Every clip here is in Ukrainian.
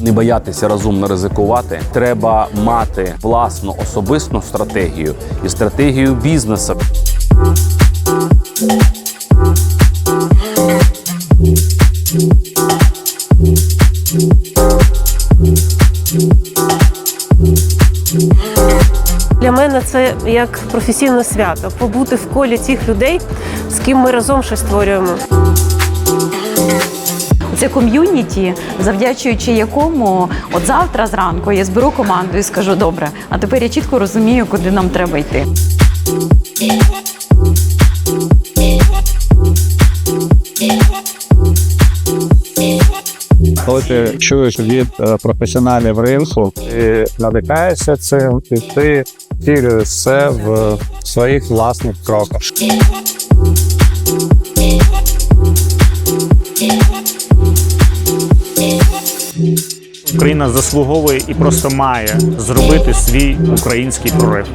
Не боятися розумно ризикувати. Треба мати власну особисту стратегію і стратегію бізнесу. Для мене це як професійне свято побути в колі тих людей, з ким ми разом щось створюємо. Це ком'юніті, завдячуючи якому от завтра зранку я зберу команду і скажу: добре, а тепер я чітко розумію, куди нам треба йти. Коли ти чуєш від е, професіоналів ринку, ти надихаєшся цим, і ти втілюєш це в своїх власних кроках. Україна заслуговує і просто має зробити свій український прорив.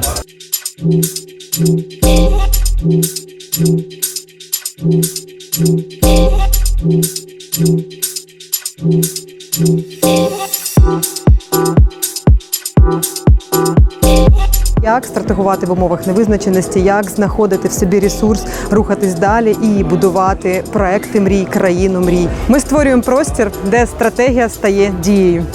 Як стратегувати в умовах невизначеності, як знаходити в собі ресурс, рухатись далі і будувати проекти мрій, країну мрій. Ми створюємо простір, де стратегія стає дією.